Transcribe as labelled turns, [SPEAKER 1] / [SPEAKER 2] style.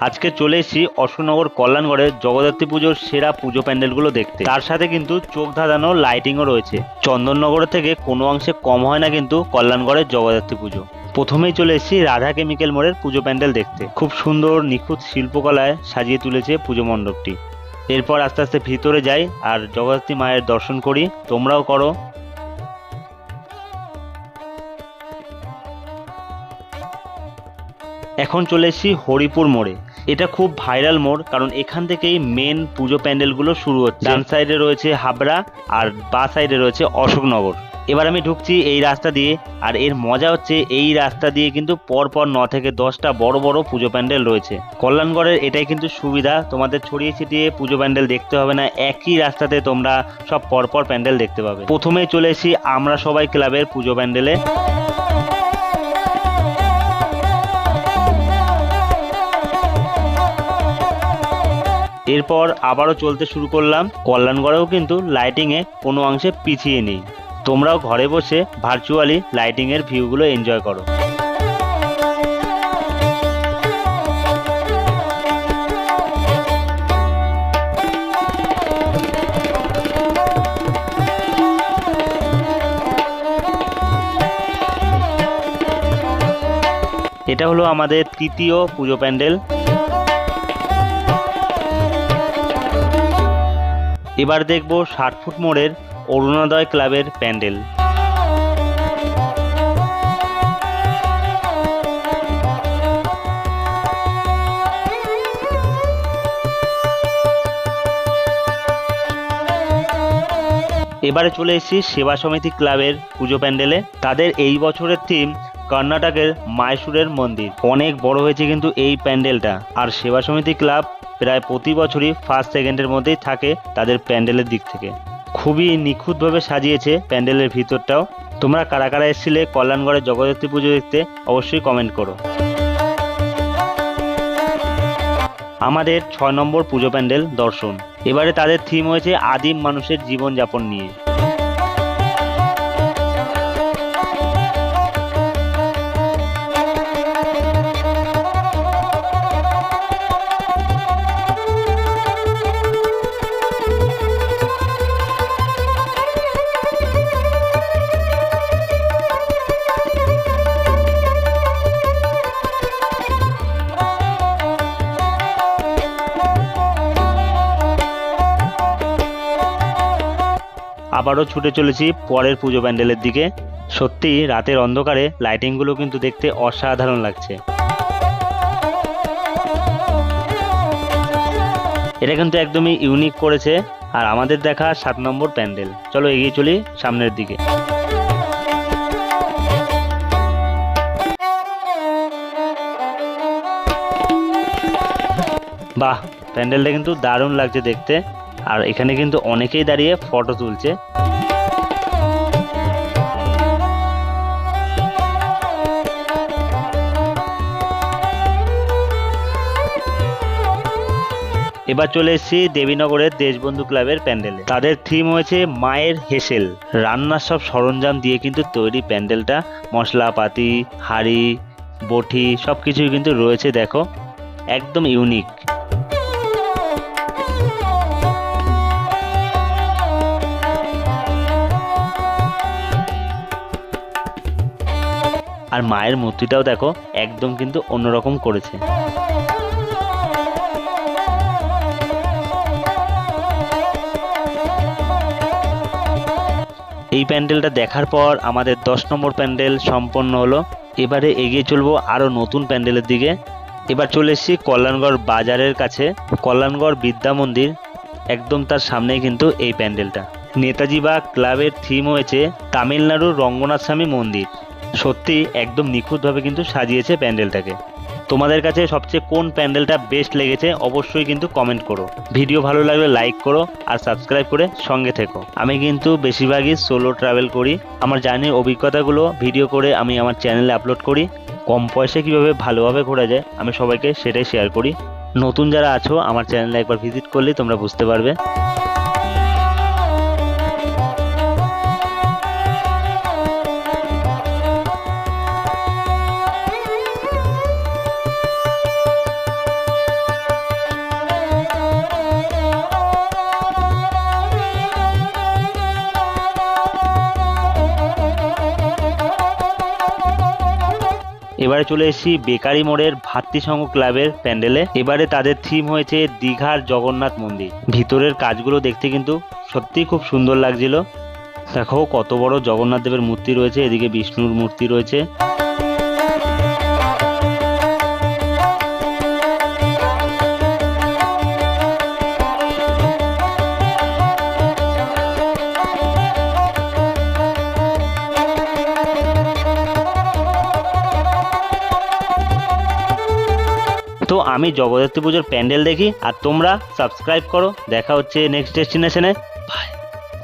[SPEAKER 1] আজকে চলে এসেছি অশোকনগর কল্যাণগড়ের জগদ্ধাত্রী পুজোর সেরা পুজো প্যান্ডেলগুলো দেখতে। তার সাথে কিন্তু চোখ ধাঁধানো লাইটিংও রয়েছে। চন্দননগর থেকে কোনো অংশে কম হয় না কিন্তু কল্যাণগড়ের জগদ্ধাত্রী পুজো। প্রথমেই চলে এসেছি রাধা কেমিক্যাল মোড়ের পুজো প্যান্ডেল দেখতে। খুব সুন্দর, নিখুঁত শিল্পকলায় সাজিয়ে তুলেছে পুজো মণ্ডপটি। এরপর আস্তে আস্তে ভিতরে যাই আর জগদ্ধাত্রী মায়ের দর্শন করি। তোমরাও করো। এখন চলে এসেছি হরিপুর মোড়ে। এটা খুব ভাইরাল মোড়, কারণ এখান থেকেই মেন পুজো প্যান্ডেলগুলো শুরু হচ্ছে। ডান সাইডে রয়েছে হাবড়া, আর বা সাইডে রয়েছে অশোকনগর। এবার আমি ঢুকছি এই রাস্তা দিয়ে, আর এর মজা হচ্ছে এই রাস্তা দিয়ে কিন্তু পর পর ন থেকে দশটা বড় বড় পুজো প্যান্ডেল রয়েছে। কল্যাণগড়ের এটাই কিন্তু সুবিধা, তোমাদের ছড়িয়ে ছিটিয়ে পুজো প্যান্ডেল দেখতে হবে না, একই রাস্তাতে তোমরা সব পরপর প্যান্ডেল দেখতে পাবে। প্রথমেই চলে এসেছি আমরা সবাই ক্লাবের পুজো প্যান্ডেলে। এরপর আবারও চলতে শুরু করলাম। কল্যাণগড়েও কিন্তু লাইটিংয়ে কোনো অংশে পিছিয়ে নেই। তোমরাও ঘরে বসে ভার্চুয়ালি লাইটিংয়ের ভিউগুলো এনজয় করো। এটা হলো আমাদের তৃতীয় পুজো প্যান্ডেল। এবার দেখব ষাট ফুট মোড়ের অরুণোদয় ক্লাবের প্যান্ডেল। এবারে চলে এসেছি সেবা সমিতি ক্লাবের পুজো প্যান্ডেলে। তাদের এই বছরের থিম কর্ণাটকের মাইসুরের মন্দির। অনেক বড় হয়েছে কিন্তু এই প্যান্ডেলটা। আর সেবা সমিতি ক্লাব প্রায় প্রতি বছরই ফার্স্ট সেকেন্ডের মধ্যেই থাকে তাদের প্যান্ডেলের দিক থেকে। খুবই নিখুঁতভাবে সাজিয়েছে প্যান্ডেলের ভিতরটাও। তোমরা কারা কারা এসেছিলে কল্যাণগড়ের জগদ্ধাত্রী পুজো দেখতে অবশ্যই কমেন্ট করো। আমাদের ছয় নম্বর পুজো প্যান্ডেল দর্শন। এবারে তাদের থিম হয়েছে আদিম মানুষের জীবনযাপন নিয়ে। আবারও ছুটে চলেছি পরের পুজো প্যান্ডেলের দিকে। সত্যি, রাতের অন্ধকারে লাইটিংগুলো কিন্তু দেখতে অসাধারণ লাগছে। এটা কিন্তু একদমই ইউনিক করেছে আর আমাদের দেখা সাত নম্বর প্যান্ডেল। চলো এগিয়ে চলি সামনের দিকে। বাহ, প্যান্ডেলটা কিন্তু দারুণ লাগছে দেখতে। আর এখানে কিন্তু অনেকেই দাঁড়িয়ে ফটো তুলছে। এবার চলে এসেছি দেবীনগরের দেশবন্ধু ক্লাবের প্যান্ডেলে। তাদের থিম হয়েছে মায়ের হেসেল। রান্নার সব সরঞ্জাম দিয়ে কিন্তু তৈরি প্যান্ডেলটা। মশলাপাতি, হাঁড়ি, বটি সব কিছুই কিন্তু রয়েছে, দেখো। একদম ইউনিক আর মায়ের মূর্তিটাও দেখো, একদম কিন্তু অন্যরকম করেছে। এই প্যান্ডেলটা দেখার পর আমাদের দশ নম্বর প্যান্ডেল সম্পন্ন হলো। এবারে এগিয়ে চলবো আরও নতুন প্যান্ডেলের দিকে। এবার চলে এসেছি কল্যাণগড় বাজারের কাছে। কল্যাণগড় বিদ্যা মন্দির, একদম তার সামনেই কিন্তু এই প্যান্ডেলটা। নেতাজি বা ক্লাবের থিম হয়েছে তামিলনাড়ুর রঙ্গনাথ স্বামী মন্দির। সত্যি একদম নিখুঁতভাবে কিন্তু সাজিয়েছে প্যান্ডেলটাকে। তোমাদের কাছে সবচেয়ে কোন প্যান্ডেলটা বেস্ট লেগেছে অবশ্যই কিন্তু কমেন্ট করো। ভিডিও ভালো লাগলে লাইক করো আর সাবস্ক্রাইব করে সঙ্গে থেকো। আমি কিন্তু বেশিরভাগই সোলো ট্রাভেল করি। আমার জার্নির অভিজ্ঞতাগুলো ভিডিও করে আমি আমার চ্যানেলে আপলোড করি। কম পয়সায় কীভাবে ভালোভাবে ঘোরা যায়, আমি সবাইকে সেটাই শেয়ার করি। নতুন যারা আছো, আমার চ্যানেলে একবার ভিজিট করলে তোমরা বুঝতে পারবে। এবারে চলে এসেছি বেকারি মোড়ের ভাতৃ সংঘ ক্লাবের প্যান্ডেলে। এবারে তাদের থিম হয়েছে দীঘার জগন্নাথ মন্দির। ভিতরের কাজগুলো দেখতে কিন্তু সত্যি খুব সুন্দর লাগছিল। দেখো কত বড় জগন্নাথ দেবের মূর্তি রয়েছে, এদিকে বিষ্ণুর মূর্তি রয়েছে। আমি জগদ্ধাত্রী পুজোর প্যান্ডেল দেখি আর তোমরা সাবস্ক্রাইব করো। দেখা হচ্ছে নেক্সট ডেস্টিনেশনে বাই